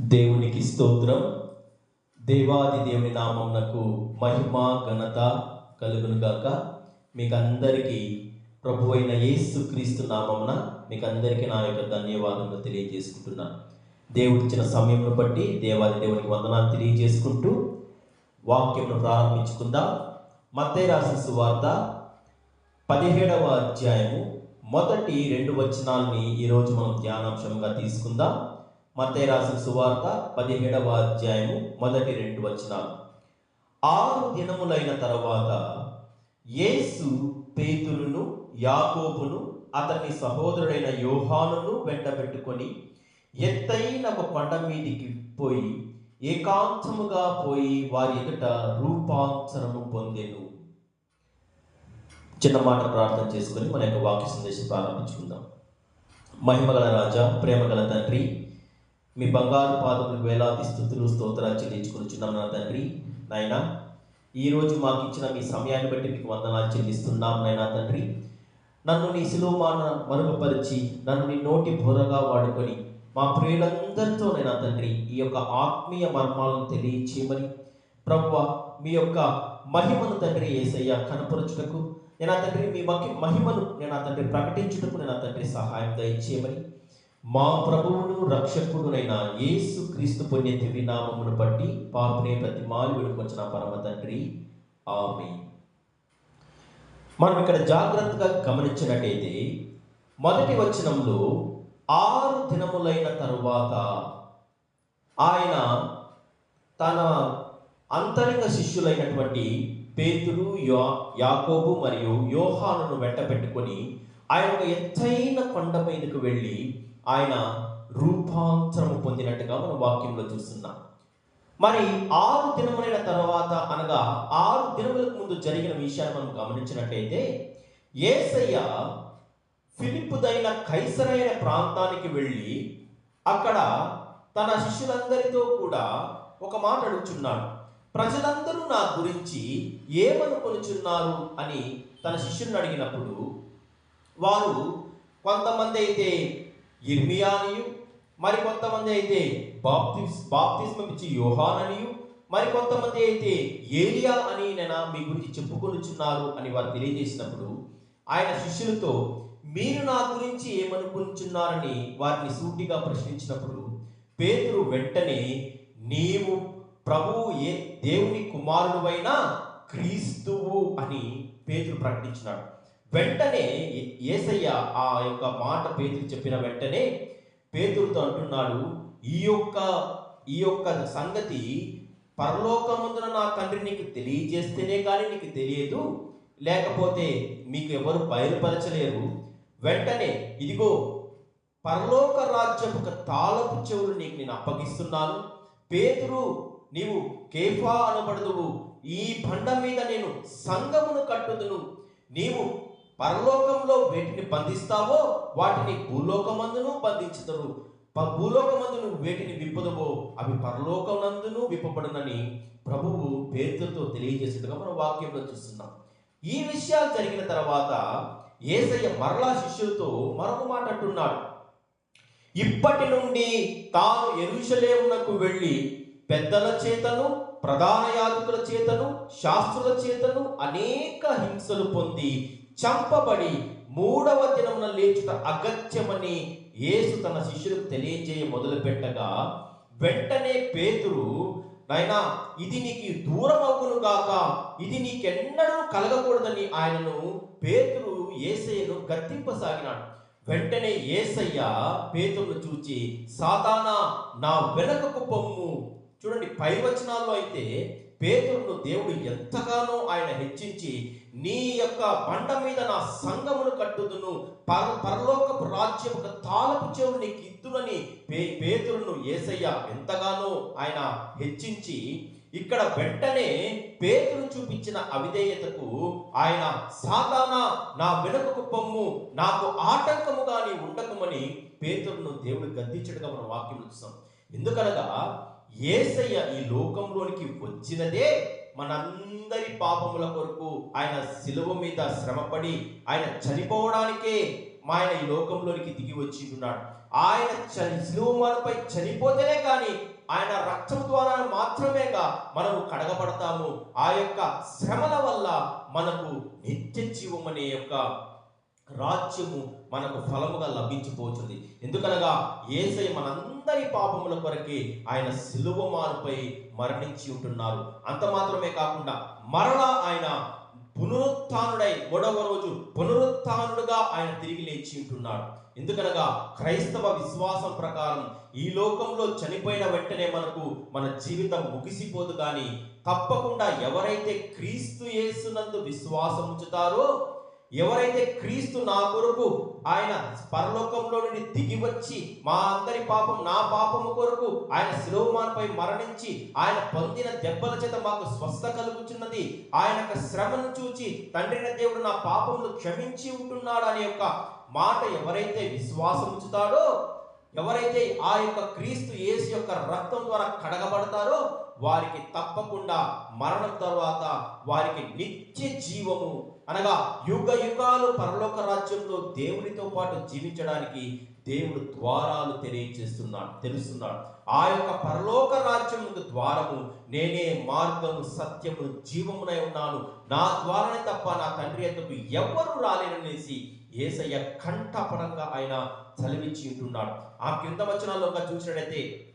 దేవునికి స్తోత్రం. దేవాది దేవుని నామమునకు మహిమ ఘనత కలుగునుగాక మీకు అందరికీ ప్రభు అయిన యేసు క్రీస్తు నామమున మీకు అందరికీ నా యొక్క ధన్యవాదములు తెలియజేసుకుంటున్నా. దేవుడు ఇచ్చిన సమయంను బట్టి దేవాది దేవునికి వందనాలు తెలియజేసుకుంటూ వాక్యమును ప్రారంభించుకుందాం. మత్తయి రాసిన సువార్త పదిహేడవ అధ్యాయము మొదటి రెండు వచనాల్ని ఈరోజు మనం ధ్యానాంశంగా తీసుకుందాం. మత్తయ్య రాసిన సువార్త పదిహేడవ అధ్యాయము మొదటి రెండు వచనాలు. ఆరు దినములైన తర్వాత యేసు పేతురును యాకోబును అతని సహోదరుడైన యోహానును వెంటబెట్టుకొని ఎత్తైన ఒక కొండ మీదికి పోయి ఏకాంతముగా పోయి వారి ఎదుట రూపాంతరము పొందెను. చిన్న మాట ప్రార్థన చేసుకొని మన యొక్క వాక్య సందేశం ప్రారంభించుకుందాం. మహిమగల రాజా ప్రేమగల తండ్రి మీ బంగారు పాదములకు వేలాది స్థుతులు స్తోత్రాలు చెల్లించుకొనిచున్నాం నా తండ్రి. నాయన ఈరోజు మాకు ఇచ్చిన మీ సమయాన్ని బట్టి మీకు వందనాలు చెల్లిస్తున్నాం నాయనా తండ్రి. నన్ను నీ సిలువమాన మరుగుపరిచి నన్ను నీ నోటి బోరగా వాడుకొని మా ప్రియులందరితో నేను తండ్రి ఈ యొక్క ఆత్మీయ మర్మాలను తెలియచేయమని ప్రభు మీ యొక్క మహిమను తండ్రి ఏసయ్య కనపరచుటకు నేను తండ్రి మీ మహిమను నేను తండ్రి ప్రకటించుటకు నేను తండ్రి సహాయం దయచేయమని మా ప్రభువును రక్షకుడునైన యేసు క్రీస్తు పుణ్య దివ్యనామమును బట్టి పాపనే ప్రతి మాలు విడుకొచ్చిన పరమ తండ్రి. ఆమె మనం ఇక్కడ జాగ్రత్తగా గమనించినట్టయితే మొదటి వచనంలో ఆరు దినములైన తరువాత ఆయన తన అంతరంగ శిష్యులైనటువంటి పేతుడు యా యాకోబు మరియు యోహానును వెంట పెట్టుకొని ఆయన ఒక ఎత్తైన కొండ మీదకు వెళ్ళి ఆయన రూపాంతరము పొందినట్టుగా మనం వాక్యంలో చూస్తున్నాం. మరి ఆరు దినములైన తర్వాత అనగా ఆరు దినములకు ముందు జరిగిన విషయాన్ని మనం గమనించినట్టయితే ఏసయ్య ఫిలిప్పుదైన కైసరైన ప్రాంతానికి వెళ్ళి అక్కడ తన శిష్యులందరితో కూడా ఒక మాట అడుగుచున్నాడు. ప్రజలందరూ నా గురించి ఏమనుకొనుచున్నారు అని తన శిష్యుని అడిగినప్పుడు వారు కొంతమంది అయితే ఇర్మియానియు మరి కొంతమంది అయితే బాప్తిస్ బాప్తిస్మం ఇచ్చి యోహాననియు మరి కొంతమంది అయితే ఏలియా అని నేను మీ గురించి చెప్పుకొనిచున్నారు అని వారు తెలియజేసినప్పుడు ఆయన శిష్యులతో మీరు నా గురించి ఏమనుకుంటున్నారని వారిని సూటిగా ప్రశ్నించినప్పుడు పేతురు వెంటనే నీవు ప్రభువు ఏ దేవుని కుమారుడువైన క్రీస్తువు అని పేతురు ప్రకటించినాడు. వెంటనే ఏసయ్య ఆ యొక్క మాట పేతురు చెప్పిన వెంటనే పేతురుతో అంటున్నాడు ఈ యొక్క ఈ యొక్క సంగతి పరలోకముందున నా తండ్రి నీకు తెలియజేస్తేనే కానీ నీకు తెలియదు లేకపోతే మీకు ఎవరు బయలుపరచలేరు. వెంటనే ఇదిగో పరలోక రాజ్యం తాళపు చెవులు నీకు నేను అప్పగిస్తున్నాను. పేతురు నీవు కేఫా అనబడదువు. ఈ బండ మీద నేను సంగమును కట్టుదును. నీవు పరలోకంలో వేటిని బంధిస్తావో వాటిని భూలోకమందును బంధించుతారు ప- వేటిని విప్పదవో అవి పరలోకమందును విప్పబడునని ప్రభువు పేరుతో తెలియజేసేట్టుగా మనం వాక్యంలో చూస్తున్నాం. ఈ విషయాలు జరిగిన తర్వాత ఏసయ్య మరలా శిష్యులతో మరొక మాట అంటున్నాడు. ఇప్పటి నుండి తాను ఎరుషలేమునకు వెళ్ళి పెద్దల చేతను ప్రధాన యాజకుల చేతను శాస్త్రుల చేతను అనేక హింసలు పొంది చంపబడి మూడవ దినమున లేచుట అగత్యమని యేసు తన శిష్యులకు తెలియజేయ మొదలుపెట్టగా వెంటనే పేతురు నాయనా ఇది నీకు దూరం అవ్వును గాక ఇది నీకెన్నడూ కలగకూడదని ఆయనను పేతురు ఏసయ్యను గద్దింపసాగినాడు. వెంటనే ఏసయ్య పేతురును చూచి సాతానా నా వెనకకు పొమ్ము. చూడండి పై వచనాల్లో అయితే పేతురును దేవుడు ఎంతగానో ఆయన హెచ్చించి నీ యొక్క బండ మీద నా సంగమును కట్టుదును. పర పరలోకపు రాజ్యం ఒక తాళపు చెవులు నీకు ఇద్దునని పే పేతురును ఏసయ్య ఎంతగానో ఆయన హెచ్చించి ఇక్కడ వెంటనే పేతురు చూపించిన అవిధేయతకు ఆయన సాతానా నా వెనుకకు పొమ్ము. నాకు ఆటంకముగా నీ ఉండకమని పేతురును దేవుడు గద్దించడుగా మనం వాక్యం చూస్తాం ఎందుకనగా ఏసయ్య ఈ లోకంలోనికి వచ్చినదే మనందరి పాపముల కొరకు ఆయన శిలువ మీద శ్రమపడి ఆయన చనిపోవడానికే మా ఆయన ఈ లోకంలోనికి దిగి వచ్చి ఉన్నాడు ఆయన చని శిలువమానపై చనిపోతేనే కానీ ఆయన రక్తం ద్వారా మాత్రమేగా మనము కడగబడతాము. ఆ యొక్క శ్రమల వల్ల మనకు నిత్య జీవం అనే యొక్క రాజ్యము మనకు ఫలముగా లభించిపోతుంది ఎందుకనగా ఏసై మనందరి పాపముల కొరకే ఆయన సిలువ మారుపై మరణించి ఉంటున్నారు అంత మాత్రమే కాకుండా మరలా ఆయన పునరుత్డై మూడవ రోజు పునరుత్డుగా ఆయన తిరిగి లేచి ఉంటున్నాడు ఎందుకనగా క్రైస్తవ విశ్వాసం ప్రకారం ఈ లోకంలో చనిపోయిన వెంటనే మనకు మన జీవితం ముగిసిపోదు కానీ తప్పకుండా ఎవరైతే క్రీస్తు యేసునందు విశ్వాసం ఉంచుతారో ఎవరైతే క్రీస్తు నా కొరకు ఆయన పరలోకంలో నుండి దిగి వచ్చి మా అందరి పాపం నా పాపము కొరకు ఆయన శిలోమాన్పై మరణించి ఆయన పొందిన దెబ్బల చేత మాకు స్వస్థ కలుగుచున్నది. ఆయన యొక్క శ్రమను చూచి తండ్రిన దేవుడు నా పాపములు క్షమించి ఉంటున్నాడు అనే యొక్క మాట ఎవరైతే విశ్వాసం ఉంచుతాడో ఎవరైతే ఆ యొక్క క్రీస్తు యేసు యొక్క రక్తం ద్వారా కడగబడతారో వారికి తప్పకుండా మరణం తర్వాత వారికి నిత్య జీవము. అనగా యుగ యుగాలు పరలోక రాజ్యంలో దేవునితో పాటు జీవించడానికి దేవుడు ద్వారాలు తెలియచేస్తున్నాడు తెలుస్తున్నాడు. ఆ యొక్క పరలోక రాజ్యం ద్వారము నేనే మార్గము సత్యము జీవమునై ఉన్నాను. నా ద్వారానే తప్ప నా తండ్రి ఎద్దకు ఎవరు రాలేననేసి ఏసయ్య కంఠపరంగా ఆయన చలివించి ఉంటున్నాడు. ఆ క్రింద వచనాల్లో చూసినట్లయితే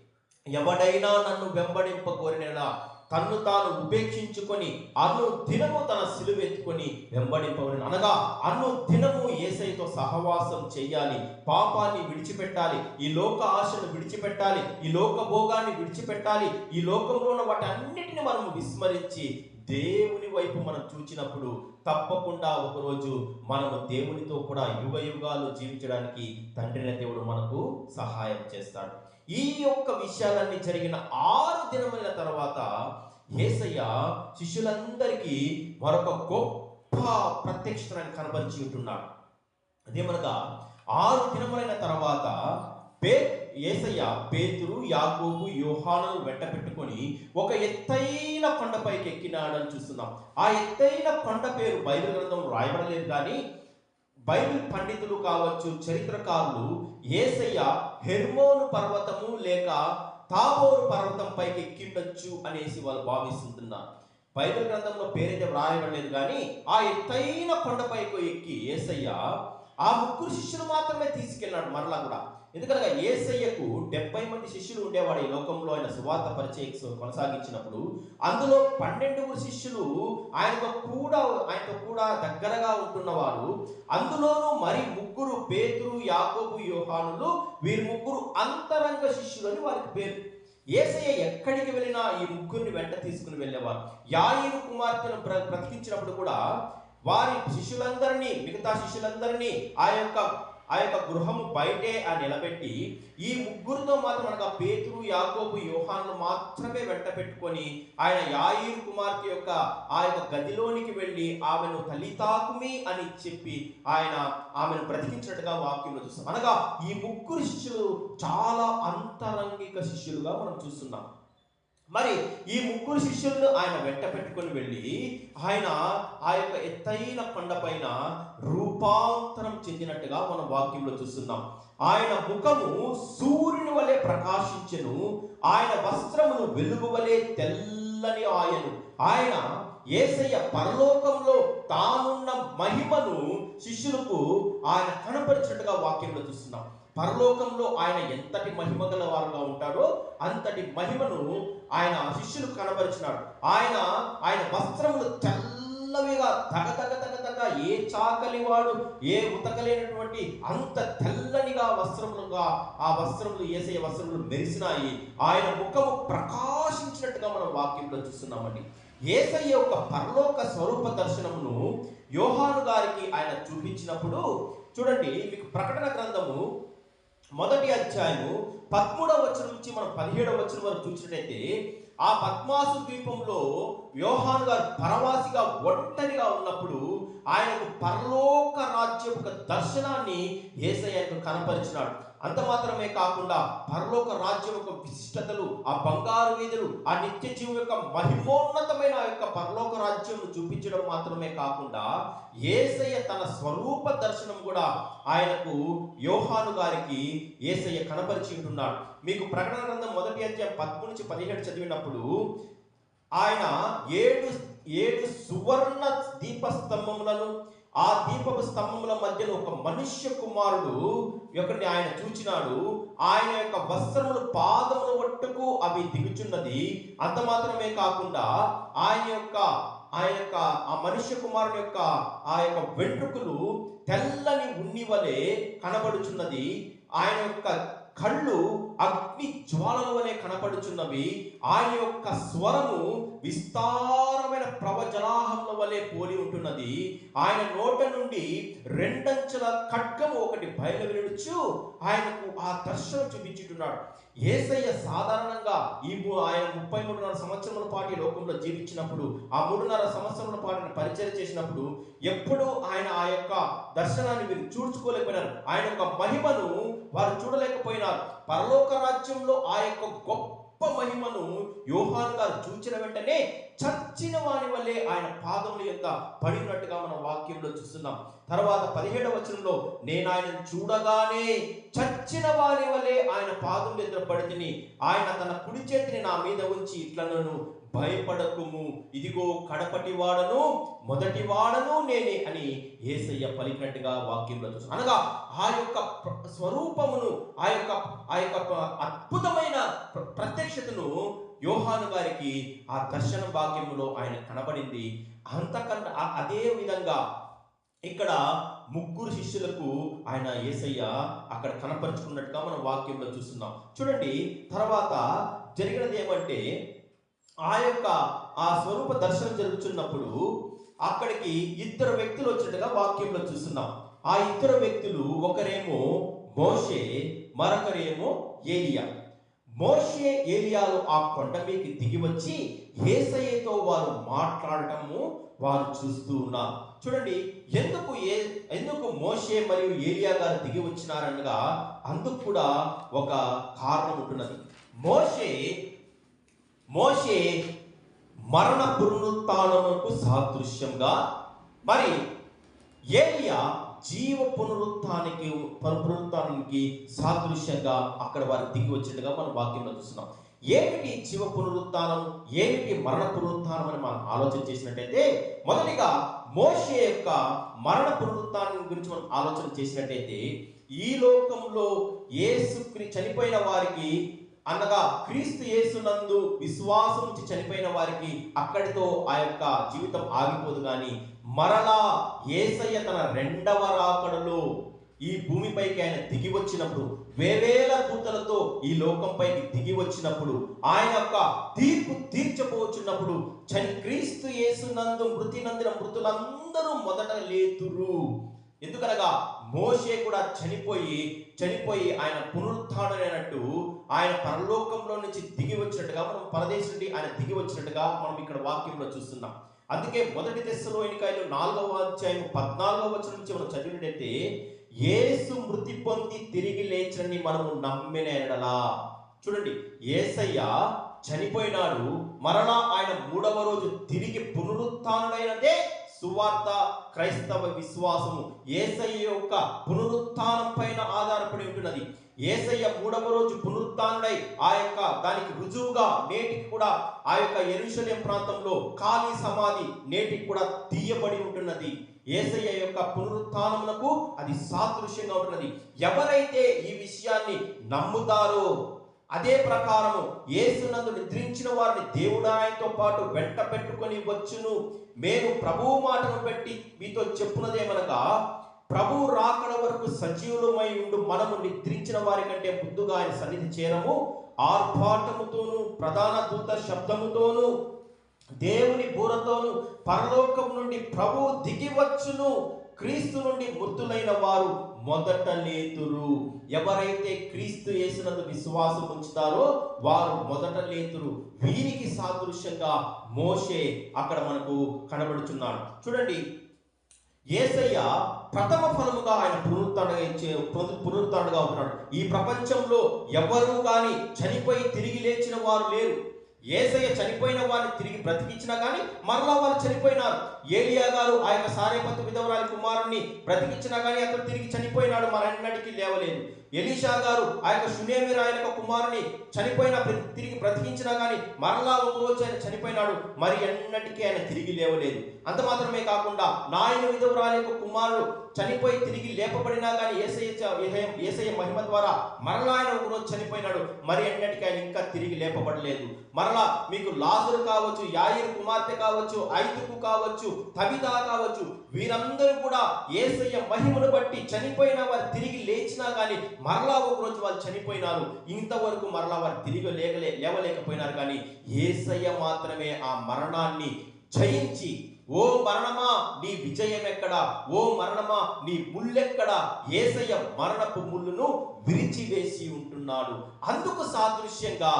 ఎవడైనా నన్ను వెంబడింప కోరినలా తన్ను తాను ఉపేక్షించుకొని అను దినము తన సిలువెత్తుకొని వెంబడింపవని అనగా అను దినము ఏసైతో సహవాసం చేయాలి పాపాన్ని విడిచిపెట్టాలి ఈ లోక ఆశను విడిచిపెట్టాలి ఈ లోక భోగాన్ని విడిచిపెట్టాలి ఈ లోకంలో ఉన్న వాటి అన్నిటిని మనము విస్మరించి దేవుని వైపు మనం చూచినప్పుడు తప్పకుండా ఒకరోజు మనము దేవునితో కూడా యుగ యుగాలు జీవించడానికి తండ్రిన దేవుడు మనకు సహాయం చేస్తాడు. ఈ యొక్క విషయాలన్నీ జరిగిన ఆరు దినమైన తర్వాత ఏసయ్య శిష్యులందరికీ మరొక గొప్ప ప్రత్యక్షతను కనబరిచి ఉంటున్నాడు. అదేమనగా ఆరు దినములైన తర్వాత పేరు ఏసయ్య పేతురు యాకోబు యోహాను వెంట పెట్టుకొని ఒక ఎత్తైన కొండపైకి ఎక్కినాడని చూస్తున్నాం. ఆ ఎత్తైన కొండ పేరు బైబిల్ గ్రంథం రాయబడలేదు కానీ బైబిల్ పండితులు కావచ్చు చరిత్రకారులు ఏసయ్య హెర్మోను పర్వతము లేక తాబోరు పర్వతం పైకి ఎక్కిండొచ్చు అనేసి వాళ్ళు భావిస్తుంటున్నారు. బైబిల్ గ్రంథంలో పేరైతే వ్రాయబడలేదు కానీ ఆ ఎత్తైన కొండపైకి ఎక్కి ఏసయ్య ఆ ముగ్గురు శిష్యులు మాత్రమే తీసుకెళ్ళాడు మరలా కూడా. ఎందుకనగా ఏసయ్యకు డెబ్బై మంది శిష్యులు ఉండేవాడు ఈ లోకంలో ఆయన సువార్త పరిచయ కొనసాగించినప్పుడు. అందులో పన్నెండుగురు శిష్యులు ఆయనతో కూడా ఆయనతో కూడా దగ్గరగా ఉంటున్నవారు. అందులోనూ మరి ముగ్గురు పేతురు యాకోబు యోహానులు వీరి ముగ్గురు అంతరంగ శిష్యులు అని వారికి పేరు. ఏసయ్య ఎక్కడికి వెళ్ళినా ఈ ముగ్గురిని వెంట తీసుకుని వెళ్ళేవారు. యాయిరు కుమార్తెను బ్ర బ్రతికించినప్పుడు కూడా వారి శిష్యులందరినీ మిగతా శిష్యులందరినీ ఆ యొక్క ఆ యొక్క గృహము బయటే ఆ నిలబెట్టి ఈ ముగ్గురితో మాత్రం అనగా పేతురు యాకోబు యోహాన్లు మాత్రమే వెంట పెట్టుకొని ఆయన యాయిరు కుమార్తె యొక్క ఆ యొక్క గదిలోనికి వెళ్ళి ఆమెను తల్లితాకుమి అని చెప్పి ఆయన ఆమెను బ్రతికించినట్టుగా వాక్యంలో చూస్తాం. అనగా ఈ ముగ్గురు శిష్యులు చాలా అంతరంగిక శిష్యులుగా మనం చూస్తున్నాం. మరి ఈ ముగ్గురు శిష్యులను ఆయన వెంట పెట్టుకొని వెళ్ళి ఆయన ఆ యొక్క ఎత్తైన కొండపైన రూపాంతరం చెందినట్టుగా మనం వాక్యంలో చూస్తున్నాం. ఆయన ముఖము సూర్యుని వలె ప్రకాశించెను ఆయన వస్త్రమును వెలుగు వలె తెల్లని ఆయను. ఆయన ఏసయ్య పరలోకంలో తానున్న మహిమను శిష్యులకు ఆయన కనపరిచినట్టుగా వాక్యంలో చూస్తున్నాం. పరలోకంలో ఆయన ఎంతటి మహిమ గల వారుగా ఉంటాడో అంతటి మహిమను ఆయన శిష్యులు కనబరిచినాడు ఆయన ఆయన వస్త్రములు తెల్లవిగా తగ తగ తగ తగ ఏ చాకలి వాడు ఏ ఉతకలేనటువంటి అంత తెల్లనిగా వస్త్రములుగా ఆ వస్త్రములు ఏసే వస్త్రములు మెరిసినాయి. ఆయన ముఖము ప్రకాశించినట్టుగా మనం వాక్యంలో చూస్తున్నామండి. ఏసయ్య యొక్క పరలోక స్వరూప దర్శనమును యోహాను గారికి ఆయన చూపించినప్పుడు చూడండి మీకు ప్రకటన గ్రంథము మొదటి అధ్యాయము పదమూడవ వచ్చిన నుంచి మనం పదిహేడవ వచ్చిన వరకు చూసినట్టయితే ఆ పద్మాసు ద్వీపంలో యోహాను గారు పరవాసిగా ఒంటరిగా ఉన్నప్పుడు ఆయనకు పరలోక రాజ్యం యొక్క దర్శనాన్ని ఏసయ్యకు కనపరిచినాడు. అంత మాత్రమే కాకుండా పరలోక రాజ్యం యొక్క విశిష్టతలు ఆ బంగారు వీధులు ఆ నిత్య జీవం యొక్క మహిమోన్నతమైన ఆ యొక్క పరలోక రాజ్యం చూపించడం మాత్రమే కాకుండా ఏసయ్య తన స్వరూప దర్శనం కూడా ఆయనకు యోహాను గారికి ఏసయ్య కనపరిచి ఉంటున్నాడు. మీకు ప్రకటన గ్రంథం మొదటి అధ్యాయం పదమూడు నుంచి పదిహేడు చదివినప్పుడు ఆయన ఏడు ఏడు సువర్ణ దీపస్తంభములను ఆ దీపపు స్తంభముల మధ్యలో ఒక మనుష్య కుమారుడు ఒకరిని ఆయన చూచినాడు. ఆయన యొక్క వస్త్రములు పాదముల ఒట్టుకు అవి దిగుచున్నది. అంత మాత్రమే కాకుండా ఆయన యొక్క ఆయన యొక్క ఆ మనుష్య కుమారుని యొక్క ఆ యొక్క వెంట్రుకలు తెల్లని ఉన్ని వలె కనబడుచున్నది. ఆయన యొక్క కళ్ళు అగ్ని జ్వాలల వలె కనపడుచున్నవి. ఆయన యొక్క స్వరము విస్తారమైన ప్రవజలాహముల వలె పోలి ఉంటున్నది. ఆయన నోట నుండి రెండంచెల ఖడ్గము ఒకటి బయలువెలుచు ఆయనకు ఆ దర్శనం చూపించుతున్నాడు ఏసయ్య సాధారణంగా ఈ ఆయన ముప్పై మూడున్నర సంవత్సరముల పాటు లోకంలో జీవించినప్పుడు ఆ మూడున్నర సంవత్సరముల పాటు పరిచయం చేసినప్పుడు ఎప్పుడూ ఆయన ఆ యొక్క దర్శనాన్ని వీరు చూడ్చుకోలేకపోయినారు. ఆయన యొక్క మహిమను వారు చూడలేకపోయినారు. పరలోక రాజ్యంలో ఆ యొక్క గొప్ప మహిమను యోహాన్ గారు చూచిన వెంటనే చచ్చిన వాని వల్లే ఆయన పాదముల యొక్క పడినట్టుగా మన వాక్యంలో చూస్తున్నాం. తర్వాత పదిహేడవ వచనంలో నేను ఆయన చూడగానే చచ్చిన వాని వల్లే ఆయన పాదముల ఎదురు పడితిని ఆయన తన కుడి చేతిని నా మీద ఉంచి ఇట్లా నన్ను భయపడకుము. ఇదిగో కడపటి వాడను మొదటి వాడను నేనే అని ఏసయ్య పలికినట్టుగా వాక్యంలో చూస్తాం అనగా ఆ యొక్క స్వరూపమును ఆ యొక్క ఆ యొక్క అద్భుతమైన ప్ర- ప్రత్యక్షతను యోహాను గారికి ఆ దర్శన భాగ్యములో ఆయన కనబడింది. అంతకన్నా అదే విధంగా ఇక్కడ ముగ్గురు శిష్యులకు ఆయన ఏసయ్య అక్కడ కనపరుచుకున్నట్టుగా మనం వాక్యంలో చూస్తున్నాం. చూడండి తర్వాత జరిగినది ఏమంటే ఆ యొక్క ఆ స్వరూప దర్శనం జరుగుతున్నప్పుడు అక్కడికి ఇద్దరు వ్యక్తులు వచ్చినట్టుగా వాక్యంలో చూస్తున్నాం. ఆ ఇద్దరు వ్యక్తులు ఒకరేమో మోషే మరొకరేమో ఏలియా. మోషే ఏలియాలు ఆ కొండ మీదకి దిగి వచ్చి ఏసయ్యతో వారు మాట్లాడటము వారు చూస్తూ ఉన్నారు. చూడండి ఎందుకు ఏ ఎందుకు మోషే మరియు ఏలియా గారు దిగి వచ్చినారనగా అందుకు కూడా ఒక కారణం ఉంటున్నది. మోషే మోషే మరణ పునరుత్నముకు సాదృశ్యంగా మరి ఏలియా జీవ పునరుత్నానికి పునరుత్నానికి సాదృశ్యంగా అక్కడ వారు దిగి వచ్చినట్టుగా మనం వాక్యంలో చూస్తున్నాం. ఏమిటి జీవ పునరుత్నం ఏమిటి మరణ పునరుత్నం అని మనం ఆలోచన చేసినట్టయితే మొదటిగా మోషే యొక్క మరణ పునరుత్థానం గురించి మనం ఆలోచన చేసినట్టయితే ఈ లోకంలో యేసు చనిపోయిన వారికి అనగా క్రీస్తు యేసునందు విశ్వాసం నుంచి చనిపోయిన వారికి అక్కడితో ఆ యొక్క జీవితం ఆగిపోదు కానీ మరలా ఏసయ్య తన రెండవ రాకడలో ఈ భూమిపైకి ఆయన దిగి వచ్చినప్పుడు వేవేల దూతలతో ఈ లోకంపైకి దిగి వచ్చినప్పుడు ఆయన యొక్క తీర్పు తీర్చబోచున్నప్పుడు చని క్రీస్తు యేసునందు మృతి నందిన మృతులందరూ మొదట లేతురు ఎందుకనగా మోషే కూడా చనిపోయి చనిపోయి ఆయన పునరుత్డైనట్టు ఆయన పరలోకంలో నుంచి దిగి వచ్చినట్టుగా మనం పరదేశం నుండి ఆయన దిగి వచ్చినట్టుగా మనం ఇక్కడ వాక్యంలో చూస్తున్నాం. అందుకే మొదటి దశలో ఎన్నికలు నాలుగవ అధ్యాయం పద్నాలుగవ వచనం నుంచి మనం చదివినట్టయితే యేసు మృతి పొంది తిరిగి లేచని మనము నమ్మిన ఎడలా. చూడండి ఏసయ్య చనిపోయినాడు మరలా ఆయన మూడవ రోజు తిరిగి పునరుత్డైనదే సువార్త క్రైస్తవ విశ్వాసము. ఏసయ్య యొక్క పునరుత్నం పైన ఆధారపడి ఉంటున్నది. ఏసయ్య మూడవ రోజు పునరుత్డై ఆ యొక్క దానికి రుజువుగా నేటికి కూడా ఆ యొక్క ఎరుషలేం ప్రాంతంలో ఖాళీ సమాధి నేటికి కూడా తీయబడి ఉంటున్నది. ఏసయ్య యొక్క పునరుత్థానమునకు అది సాదృశ్యంగా ఉంటున్నది. ఎవరైతే ఈ విషయాన్ని నమ్ముతారో అదే ప్రకారము యేసునందు నిద్రించిన వారిని దేవుడు ఆయనతో పాటు వెంట పెట్టుకొని వచ్చును. మేము ప్రభువు మాటను పెట్టి మీతో చెప్పున్నదేమనగా ప్రభు రాకడ వరకు సజీవులమై ఉండు మనము నిద్రించిన వారి కంటే ముందుగా ఆయన సన్నిధి చేరము. ఆర్భాటముతోను ప్రధాన దూత శబ్దముతోను దేవుని బూరతోను పరలోకం నుండి ప్రభు దిగివచ్చును క్రీస్తు నుండి మృతులైన వారు మొదట లేతురు. ఎవరైతే క్రీస్తు యేసునందు విశ్వాసం ఉంచుతారో వారు మొదట లేతురు. వీరికి సాదృశ్యంగా మోషే అక్కడ మనకు కనబడుచున్నాడు. చూడండి ఏసయ్య ప్రథమ ఫలముగా ఆయన పునరుద్ధరణగా ఇచ్చే పునరుద్ధరణగా ఉంటున్నాడు ఈ ప్రపంచంలో ఎవరు కానీ చనిపోయి తిరిగి లేచిన వారు లేరు. ఏసయ్య చనిపోయిన వారిని తిరిగి బ్రతికించినా కానీ మరలా వాళ్ళు చనిపోయినారు. ఏలియా గారు ఆ యొక్క సారేపత్ విధవరాలి కుమారుణ్ణి బ్రతికించినా కానీ అతను తిరిగి చనిపోయినాడు. మరెన్నటికీ లేవలేదు. ఎలీషా గారు ఆ యొక్క సునేమిర ఆయన యొక్క కుమారుని చనిపోయిన తిరిగి బ్రతికించినా కానీ మరలా ఒక రోజు ఆయన చనిపోయినాడు. మరి ఎన్నటికీ ఆయన తిరిగి లేవలేదు. అంత మాత్రమే కాకుండా నాయన విధవురాలి యొక్క కుమారుడు చనిపోయి తిరిగి లేపబడినా కానీ ఏసయ్య చ- ఏసయ్య మహిమ ద్వారా మరలా ఆయన ఒకరోజు చనిపోయినాడు. మరి ఎన్నటికీ ఆయన ఇంకా తిరిగి లేపబడలేదు. మరలా మీకు లాజరు కావచ్చు యాయిర్ కుమార్తె కావచ్చు ఐతుకు కావచ్చు తబితా కావచ్చు వీరందరూ కూడా ఏసయ్య మహిమను బట్టి చనిపోయిన వారు తిరిగి లేచినా కానీ మరలా ఒకరోజు వాళ్ళు చనిపోయినారు. ఇంతవరకు మరలా వారు తిరిగి లేకలే లేవలేకపోయినారు. కానీ ఏసయ్య మాత్రమే ఆ మరణాన్ని జయించి ఓ మరణమా నీ విజయం ఎక్కడా ఓ మరణమా నీ ముల్లెక్కడా? ఏసయ్య మరణపు ముళ్ళును విరిచివేసి ఉంటున్నాడు. అందుకు సాదృశ్యంగా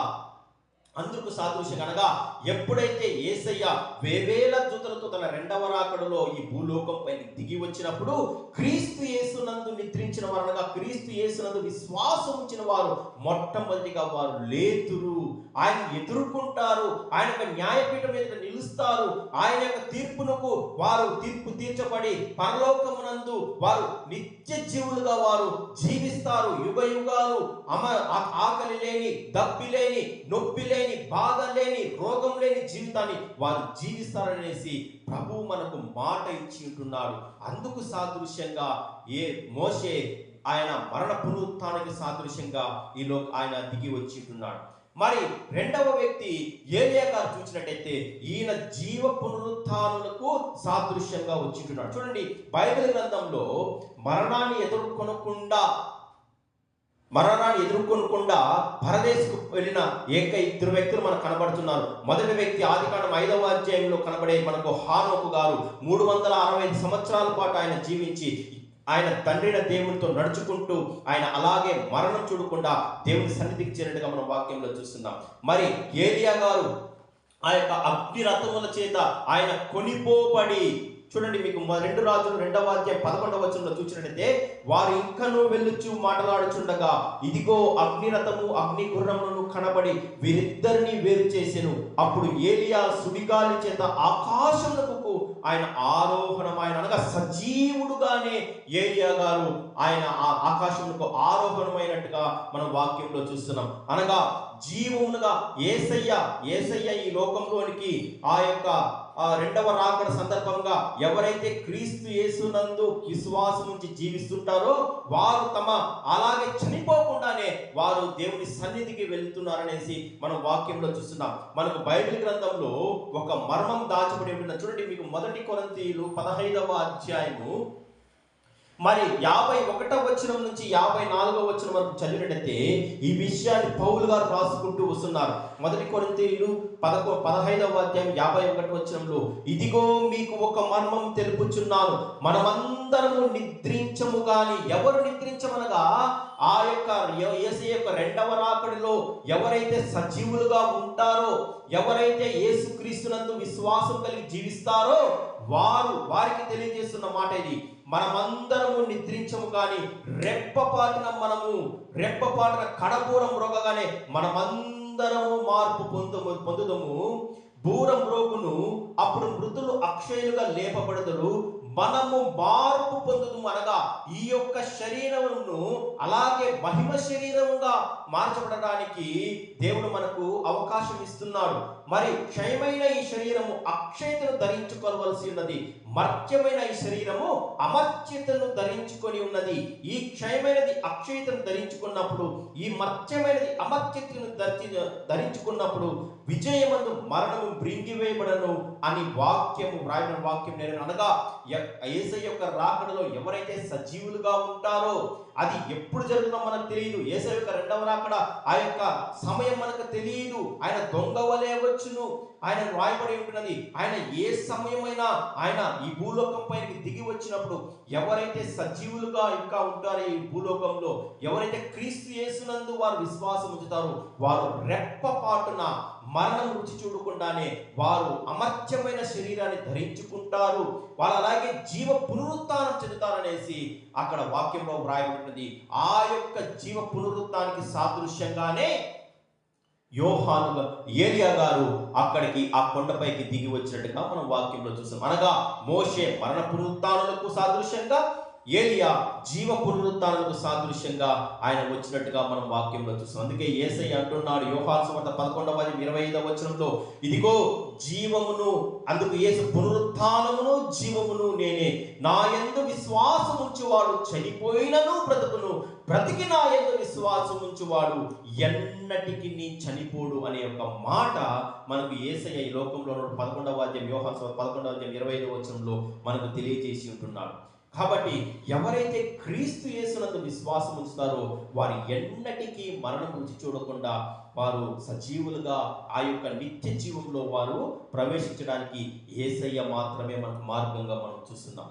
అందుకు సాదృశ్యం అనగా ఎప్పుడైతే ఏసయ్య వేవేల దూతలతో తన రెండవ రాకడలో ఈ భూలోకం పైన దిగి వచ్చినప్పుడు క్రీస్తు యేసునందు నిద్రించిన వారు అనగా క్రీస్తు యేసునందు విశ్వాసం ఉంచిన వారు మొట్టమొదటిగా వారు లేతురు. ఆయన ఎదుర్కొంటారు. ఆయన యొక్క న్యాయపీఠం మీద నిలుస్తారు. ఆయన యొక్క తీర్పునకు వారు తీర్పు తీర్చబడి పరలోకమునందు వారు నిత్య జీవులుగా వారు జీవిస్తారు. యుగ యుగాలు అమ ఆకలి లేని దప్పి లేని నొప్పి లేని బాధ లేని రోగం లేని జీవితాన్ని వారు జీవిస్తారనేసి ప్రభువు మనకు మాట ఇచ్చి ఉంటున్నాడు. అందుకు సాదృశ్యంగా ఏ మోసే ఆయన మరణ పునరుత్నానికి సాదృశ్యంగా ఈలో ఆయన దిగి వచ్చి ఉన్నాడు మరి రెండవ వ్యక్తి ఏలియా గారు చూసినట్టయితే ఈయన జీవ పునరుత్థానులకు సాదృశ్యంగా వచ్చింటున్నాడు. చూడండి బైబిల్ గ్రంథంలో మరణాన్ని ఎదుర్కొనకుండా మరణాన్ని ఎదుర్కొనకుండా పరదేశకు వెళ్ళిన ఏక ఇద్దరు వ్యక్తులు మనకు కనబడుతున్నారు. మొదటి వ్యక్తి ఆదికాండం ఐదవ అధ్యాయంలో కనబడే మనకు హానోకు గారు మూడు వందల అరవై ఐదు సంవత్సరాల పాటు ఆయన జీవించి ఆయన తండ్రిన దేవునితో నడుచుకుంటూ ఆయన అలాగే మరణం చూడకుండా దేవుని సన్నిధికి చేరినట్టుగా మనం వాక్యంలో చూస్తున్నాం. మరి ఏలియా గారు ఆ యొక్క అగ్ని రథముల చేత ఆయన కొనిపోబడి చూడండి మీకు రెండు రాజులు రెండవ అధ్యాయం పదకొండవ వచనంలో చూసినట్టయితే వారు ఇంకనూ వెళ్ళుచు మాట్లాడుచుండగా ఇదిగో అగ్నిరథము అగ్ని గుర్రములను కనబడి వీరిద్దరిని వేరు చేసెను. అప్పుడు ఏలియా సుడిగాలి చేత ఆకాశములకు ఆయన ఆరోహణం ఆయన అనగా సజీవుడుగానే ఏలియా గారు ఆయన ఆ ఆకాశములకు ఆరోహణమైనట్టుగా మనం వాక్యంలో చూస్తున్నాం. అనగా జీవమునుగా ఏసయ్య ఏసయ్య ఈ లోకంలోనికి ఆ యొక్క ఆ రెండవ రాకడ సందర్భంగా ఎవరైతే క్రీస్తు యేసునందు విశ్వాసం నుంచి జీవిస్తుంటారో వారు తమ అలాగే చనిపోకుండానే వారు దేవుని సన్నిధికి వెళ్తున్నారనేసి మనం వాక్యంలో చూస్తున్నాం. మనకు బైబిల్ గ్రంథంలో ఒక మర్మం దాచబడి ఉంటున్న చూడండి మీకు మొదటి కొరంతీలు పదహైదవ అధ్యాయము మరి యాభై ఒకటవ వచనం నుంచి యాభై నాలుగవ వచనం వరకు చదివినట్టయితే ఈ విషయాన్ని పౌలు గారు రాసుకుంటూ వస్తున్నారు. మొదటి కొరింతీయులు పదకొ పదహైదవ అధ్యాయం యాభై ఒకటి వచనంలో ఇదిగో మీకు ఒక మర్మం తెలుపుచున్నాను. మనమందరము నిద్రించము కానీ ఎవరు నిద్రించమనగా ఆ యొక్క ఏసీ యొక్క రెండవ రాకడిలో ఎవరైతే సజీవులుగా ఉంటారో ఎవరైతే ఏసుక్రీస్తునందు విశ్వాసం కలిగి జీవిస్తారో వారు వారికి తెలియజేస్తున్న మాట ఇది. మనమందరము నిద్రించము కానీ రెప్పపాటిన మనము రెప్పపాటిన కడబూరం రోగగానే మనమందరము మార్పు పొందము పొందుదము. బూరం రోగును అప్పుడు మృతులు అక్షయులుగా లేపబడదురు. మనము మార్పు పొందుదు అనగా ఈ యొక్క శరీరమును అలాగే మహిమ శరీరముగా మార్చబడడానికి దేవుడు మనకు అవకాశం ఇస్తున్నాడు. మరి క్షయమైన ఈ శరీరము అక్షయతను ధరించుకోవలసి ఉన్నది. మర్త్యమైన ఈ శరీరము అమర్త్యతను ధరించుకొని ఉన్నది. ఈ క్షయమైనది అక్షయతను ధరించుకున్నప్పుడు ఈ మర్త్యమైనది అమర్త్యతను ధరి ధరించుకున్నప్పుడు విజయమందు మరణము బ్రింగివేయబడను అని వాక్యము వ్రాయబడిన వాక్యం నేను అనగా ఏసై యొక్క రాకడలో ఎవరైతే సజీవులుగా ఉంటారో అది ఎప్పుడు జరుగుతుందో మనకు తెలియదు. ఏసై యొక్క రెండవ రాకడ ఆ యొక్క సమయం మనకు తెలియదు. ఆయన దొంగ వలే వచ్చును. ఆయన రాయబడి ఉంటున్నది ఆయన ఏ సమయమైనా ఆయన ఈ భూలోకం పైకి దిగి వచ్చినప్పుడు ఎవరైతే సజీవులుగా ఇంకా ఉంటారో ఈ భూలోకంలో ఎవరైతే క్రీస్తు యేసునందు వారు విశ్వాసం ఉంచుతారో వారు రెప్పపాటున మరణం రుచి చూడకుండానే వారు అమర్త్యమైన శరీరాన్ని ధరించుకుంటారు. వాళ్ళు అలాగే జీవ పునరుత్నం చెందుతారనేసి అక్కడ వాక్యంలో వ్రాయబడినది ఆ యొక్క జీవ పునరుత్నానికి సాదృశ్యంగానే యోహాను ఏలియా గారు అక్కడికి ఆ కొండపైకి దిగి వచ్చినట్టుగా మనం వాక్యంలో చూసాం. అనగా మోషే మరణ పునరుత్థానులకు సాదృశ్యంగా ఏలియా జీవ పునరుత్థానులకు సాదృశ్యంగా ఆయన వచ్చినట్టుగా మనం వాక్యంలో చూస్తాం. అందుకే ఏసై అంటున్నాడు యోహాను సువార్త పదకొండవ ఇరవై ఐదవ వచనంలో ఇదిగో జీవమును అందుకు ఏసు పునరుత్నమును జీవమును నేనే నా ఎందు విశ్వాసం ఉంచువాడు చనిపోయినను బ్రతుకును. బ్రతికి నా ఎందు విశ్వాసం ఉంచువాడు ఎన్నటికి నీ చనిపోడు అనే ఒక మాట మనకు ఏసయ్య ఈ లోకంలో ఉన్న పదకొండవ అధ్యాయం యోహాన్ పదకొండవ అధ్యాయం ఇరవై ఐదవ వచనంలో మనకు తెలియజేసి ఉంటున్నాడు. కాబట్టి ఎవరైతే క్రీస్తు యేసునందు విశ్వాసం ఉంచుతారో వారు ఎన్నటికీ మరణం రుచి చూడకుండా వారు సజీవులుగా ఆ యొక్క నిత్య జీవంలో వారు ప్రవేశించడానికి ఏసయ్య మాత్రమే మనకు మార్గంగా మనం చూస్తున్నాం.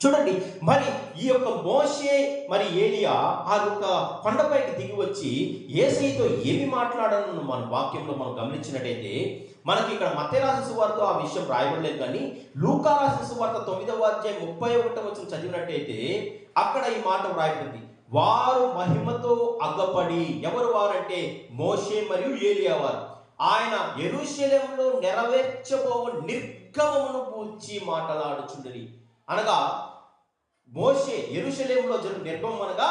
చూడండి మరి ఈ యొక్క మోషే మరి ఏలియా ఆ యొక్క కొండపైకి దిగి వచ్చి ఏసైతో ఏమి మాట్లాడాలని మన వాక్యంలో మనం గమనించినట్టయితే మనకి ఇక్కడ మత్యరాశి సువార్త ఆ విషయం రాయబడలేదు కానీ లూకా రాసిన సువార్త తొమ్మిదవ అధ్యాయం ముప్పై ఒకటో వచ్చిన చదివినట్టయితే అక్కడ ఈ మాట వ్రాయబడింది. వారు మహిమతో అగ్గపడి ఎవరు వారంటే మోషే మరియు ఏలియా వారు. ఆయన ఎరుశలంలో నెరవేర్చబో నిర్గమమును పూర్చి మాట్లాడుచుండని అనగా మోషే ఎరుశలేములో జరుగు నిర్గమం అనగా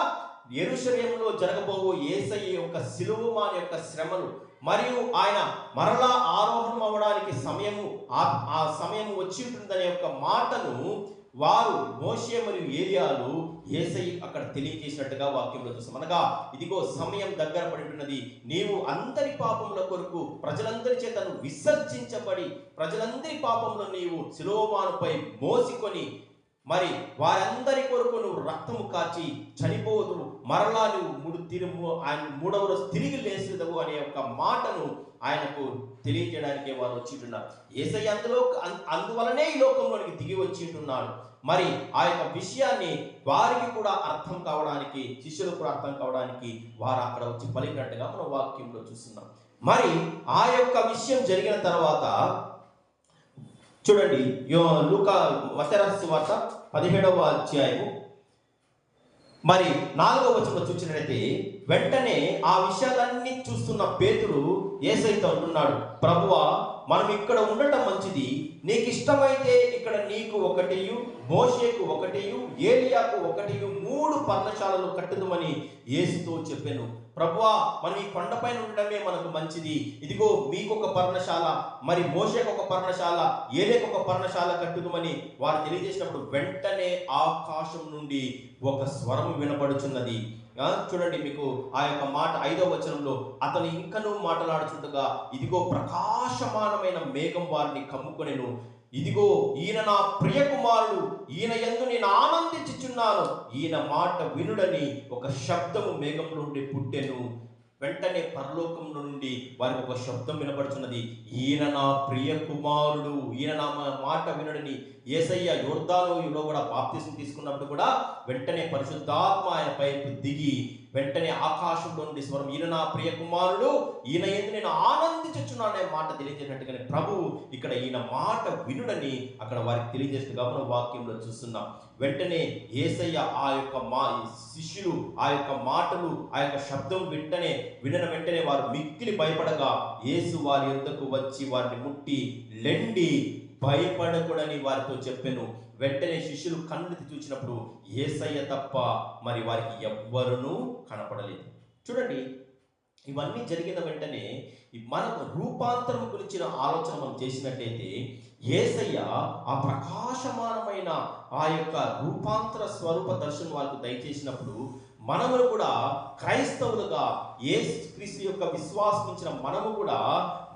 ఎరుశలేములో జరగబోవు ఏసయ్య యొక్క సిలువమాన యొక్క శ్రమలు మరియు ఆయన మరలా ఆరోహణం అవ్వడానికి సమయము ఆ ఆ సమయం వచ్చి ఉంటుందనే యొక్క మాటను వారు మోషే మరియు ఏలియాలు ఏసై అక్కడ తెలియజేసినట్టుగా వాక్యంలో చూస్తాం. అనగా ఇదిగో సమయం దగ్గర పడి నీవు అందరి పాపముల కొరకు ప్రజలందరి చేతను విసర్జించబడి ప్రజలందరి పాపంలో నీవు శిలోమానుపై మోసికొని మరి వారందరి కొరకు నువ్వు రక్తము కాచి చనిపోదు మరలా నువ్వు మూడు తిరుము ఆయన మూడవ రోజు తిరిగి లేసేదవు అనే ఒక మాటను ఆయనకు తెలియజేయడానికి వారు వచ్చింటున్నారు. ఏసై అందులో అం- అందువలనే ఈ లోకంలోనికి దిగి వచ్చింటున్నాడు. మరి ఆ యొక్క విషయాన్ని వారికి కూడా అర్థం కావడానికి శిష్యులకు కూడా అర్థం కావడానికి వారు అక్కడ వచ్చి పలికినట్టుగా మనం వాక్యంలో చూస్తున్నాం. మరి ఆ యొక్క విషయం జరిగిన తర్వాత చూడండి యో లూకా మతరాశి వార్త పదిహేడవ అధ్యాయము మరి నాలుగో వచనంలో చూసినట్లయితే వెంటనే ఆ విషయాలన్నీ చూస్తున్న పేతుడు ఏసైతే అంటున్నాడు ప్రభువా మనం ఇక్కడ ఉండటం మంచిది. నీకు ఇష్టమైతే ఇక్కడ నీకు ఒకటియు మోషేకు ఒకటియు ఏలియాకు ఒకటియు మూడు పర్ణశాలలు కట్టుదమని ఏసుతో చెప్పాను. ప్రభువా మనం ఈ కొండపైన ఉండడమే మనకు మంచిది. ఇదిగో మీకు ఒక పర్ణశాల మరి మోషకు ఒక పర్ణశాల ఏలేకు ఒక పర్ణశాల కట్టుదమని వారు తెలియజేసినప్పుడు వెంటనే ఆకాశం నుండి ఒక స్వరం వినపడుచున్నది. చూడండి మీకు ఆ యొక్క మాట ఐదవ వచనంలో అతను ఇంకనూ మాట్లాడుచుండగా ఇదిగో ప్రకాశమానమైన మేఘం వారిని కమ్ముకొనెను. ఇదిగో ఈయన నా ప్రియ కుమారుడు ఈయన ఎందు నేను ఆనందించుచున్నాను. ఈయన మాట వినుడని ఒక శబ్దము మేఘం నుండి పుట్టెను. వెంటనే పరలోకం నుండి వారికి ఒక శబ్దం వినపడుచున్నది. ఈయన నా ప్రియ కుమారుడు ఈయన నా మాట వినడని ఏసయ్య యోర్దాలో కూడా బాప్తిసం తీసుకున్నప్పుడు కూడా వెంటనే పరిశుద్ధాత్మ ఆయన పైపు దిగి వెంటనే ఆకాశంలో నుండి స్వరం ఈయన నా ప్రియ కుమారుడు ఈయన ఏంది నేను ఆనందించుచున్నాను అనే మాట తెలియజేసినట్టుగానే ప్రభు ఇక్కడ ఈయన మాట వినుడని అక్కడ వారికి తెలియజేస్తూ గమన వాక్యంలో చూస్తున్నాం. వెంటనే ఏసయ్య ఆ యొక్క మా శిష్యులు ఆ యొక్క మాటలు ఆ యొక్క శబ్దం వెంటనే వినడం వెంటనే వారు మిక్కిలి భయపడగా యేసు వారి యొద్దకు వచ్చి వారిని ముట్టి లెండి భయపడకూడని వారితో చెప్పాను. వెంటనే శిష్యులు కన్నెత్తి చూసినప్పుడు ఏసయ్య తప్ప మరి వారికి ఎవ్వరునూ కనపడలేదు. చూడండి ఇవన్నీ జరిగిన వెంటనే మన మనకు రూపాంతరం గురించిన ఆలోచన మనం చేసినట్టయితే ఏసయ్య ఆ ప్రకాశమానమైన ఆ యొక్క రూపాంతర స్వరూప దర్శనం వారికి దయచేసినప్పుడు మనము కూడా క్రైస్తవులుగా ఏ క్రీస్తు యొక్క విశ్వాసించిన మనము కూడా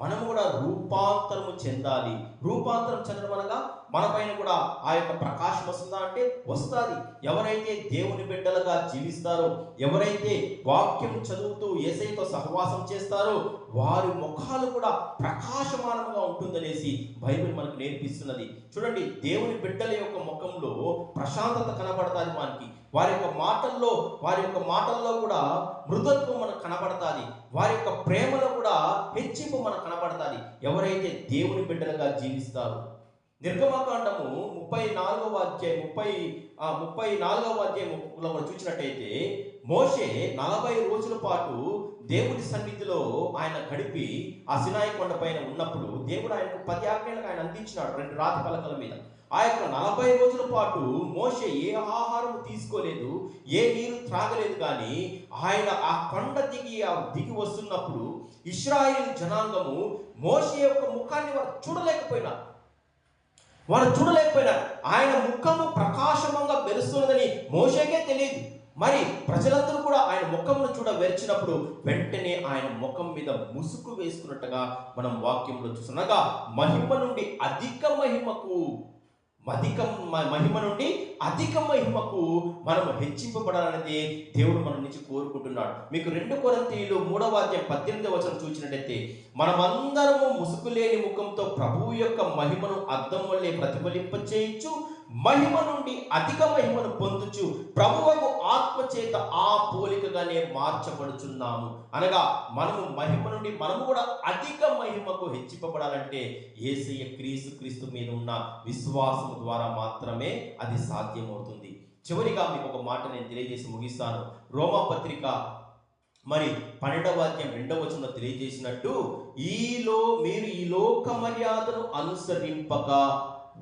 మనము కూడా రూపాంతరము చెందాలి. రూపాంతరం చెందడం అనగా మన పైన కూడా ఆ యొక్క ప్రకాశం వస్తుందా అంటే వస్తుంది. ఎవరైతే దేవుని బిడ్డలుగా జీవిస్తారో ఎవరైతే వాక్యం చదువుతూ ఏసైతో సహవాసం చేస్తారో వారి ముఖాలు కూడా ప్రకాశమానంగా ఉంటుందనేసి బైబిల్ మనకు నేర్పిస్తున్నది. చూడండి దేవుని బిడ్డల యొక్క ముఖంలో ప్రశాంతత కనబడుతుంది మనకి వారి యొక్క మాటల్లో వారి యొక్క మాటల్లో కూడా మృదత్వం మనకు కనబడుతుంది. వారి యొక్క ప్రేమలో కూడా హెచ్చింపు మనకు కనబడుతుంది. ఎవరైతే దేవుని బిడ్డలుగా జీవిస్తారో నిర్గమకాండము ముప్పై నాలుగవ అధ్యాయం ముప్పై ఆ, ముప్పై నాలుగవ అధ్యాయంలో మనం చూసినట్టయితే మోషే నలభై రోజుల పాటు దేవుని సన్నిధిలో ఆయన గడిపి ఆ సినాయి కొండ పైన ఉన్నప్పుడు దేవుడు ఆయనకు పది ఆజ్ఞలకు ఆయన అందించినాడు రెండు రాతి పలకల మీద. ఆ యొక్క నలభై రోజుల పాటు మోషే ఏ ఆహారం తీసుకోలేదు ఏ నీరు త్రాగలేదు కానీ ఆయన ఆ కొండ దిగి ఆ దిగి వస్తున్నప్పుడు ఇస్రాయిల్ జనాంగము మోషే యొక్క ముఖాన్ని వారు చూడలేకపోయినారు. వారు చూడలేకపోయినారు ఆయన ముఖము ప్రకాశమంగా మెరుస్తున్నదని మోషేకే తెలియదు. మరి ప్రజలందరూ కూడా ఆయన ముఖమును చూడ వెరిచినప్పుడు వెంటనే ఆయన ముఖం మీద ముసుగు వేసుకున్నట్టుగా మనం వాక్యంలో చూస్తున్నగా మహిమ నుండి అధిక మహిమకు అధిక మహిమ నుండి అధిక మహిమకు మనం హెచ్చింపబడాలనేది దేవుడు మన నుంచి కోరుకుంటున్నాడు. మీకు రెండు కొరంతీయులు మూడవ అధ్యాయం పద్దెనిమిది వచనం చూసినట్టయితే మనమందరము ముసుగులేని ముఖంతో ప్రభువు యొక్క మహిమను అద్దం వల్లే ప్రతిఫలింప చేయొచ్చు మహిమ నుండి అధిక మహిమను పొందుచు ప్రభువకు ఆత్మ చేత ఆ పోలికగానే మార్చబడుచున్నాము. అనగా మనము మహిమ నుండి మనము కూడా అధిక మహిమకు హెచ్చింపబడాలంటే ఏసయ్య క్రీస్తు క్రీస్తు మీద ఉన్న విశ్వాసం ద్వారా మాత్రమే అది సాధ్యమవుతుంది. చివరిగా మీకు ఒక మాట నేను తెలియజేసి ముగిస్తాను. రోమా పత్రిక మరి పన్నెండవ అధ్యాయం రెండవ వచనంలో తెలియజేసినట్టు ఈలో మీరు ఈ లోక మర్యాదను అనుసరింపక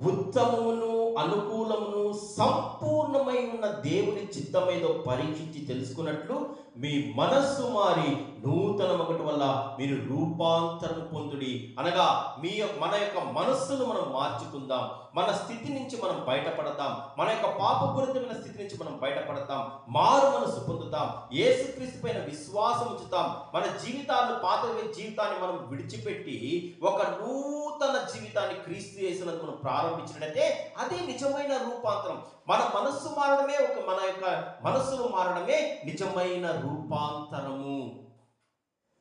ఉత్తమమును అనుకూలమును సంపూర్ణమై ఉన్న దేవుని చిత్తమేదో పరీక్షించి తెలుసుకున్నట్లు మీ మనస్సు మారి నూతనం ఒకటి వల్ల మీరు రూపాంతరం పొందుడి. అనగా మీ మన యొక్క మనస్సును మనం మార్చుకుందాం. మన స్థితి నుంచి మనం బయటపడతాం. మన యొక్క పాపపూరితమైన స్థితి నుంచి మనం బయటపడతాం. మారు మనసు పొందుతాం. ఏసుక్రీస్తు పైన విశ్వాసం ఉంచుతాం. మన జీవితాన్ని పాత జీవితాన్ని మనం విడిచిపెట్టి ఒక నూతన జీవితాన్ని క్రీస్తు చేసినందుకు మనం ప్రారంభించినట్లయితే అది నిజమైన రూపాంతరం. మన మనస్సు మారడమే ఒక మన యొక్క మనస్సును మారడమే నిజమైన రూపాంతరము.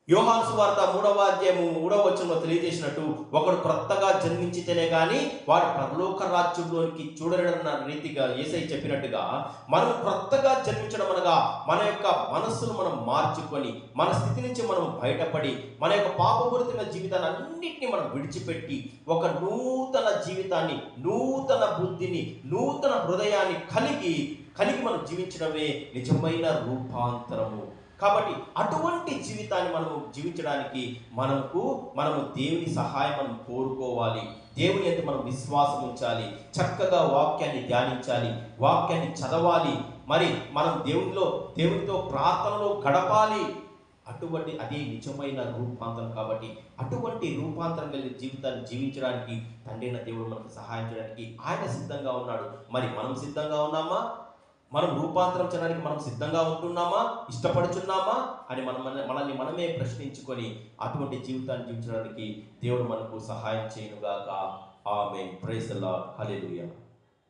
యోహాన్సు వార్త మూడవ అధ్యాయము మూడవ వచనంలో తెలియజేసినట్టు ఒకడు క్రొత్తగా జన్మించితేనే కానీ వాడు పరలోక రాజ్యంలోనికి చూడలేడన్న రీతిగా ఏసై చెప్పినట్టుగా మనం క్రొత్తగా జన్మించడం అనగా మన యొక్క మనస్సును మనం మార్చుకొని మన స్థితి నుంచి మనం బయటపడి మన యొక్క పాపపూరితమైన జీవితాన్ని అన్నింటినీ మనం విడిచిపెట్టి ఒక నూతన జీవితాన్ని నూతన బుద్ధిని నూతన హృదయాన్ని కలిగి కలిగి మనం జీవించడమే నిజమైన రూపాంతరము. కాబట్టి అటువంటి జీవితాన్ని మనము జీవించడానికి మనకు మనము దేవుని సహాయం మనం కోరుకోవాలి. దేవుని అయితే మనం విశ్వాసం ఉంచాలి. చక్కగా వాక్యాన్ని ధ్యానించాలి. వాక్యాన్ని చదవాలి. మరి మనం దేవునిలో దేవునితో ప్రార్థనలో గడపాలి. అటువంటి అదే నిజమైన రూపాంతరం కాబట్టి అటువంటి రూపాంతరం కలిగిన జీవితాన్ని జీవించడానికి తండ్రిన దేవుడు మనకు సహాయం చేయడానికి ఆయన సిద్ధంగా ఉన్నాడు. మరి మనం సిద్ధంగా ఉన్నామా? మనం రూపాంతరం చేయడానికి మనం సిద్ధంగా ఉంటున్నామా? ఇష్టపడుచున్నామా? అని మనం మనల్ని మనమే ప్రశ్నించుకొని అటువంటి జీవితాన్ని జీవించడానికి దేవుడు మనకు సహాయం చేయనుగాక. ఆమె ప్రైసల్లా హల్లెలూయా.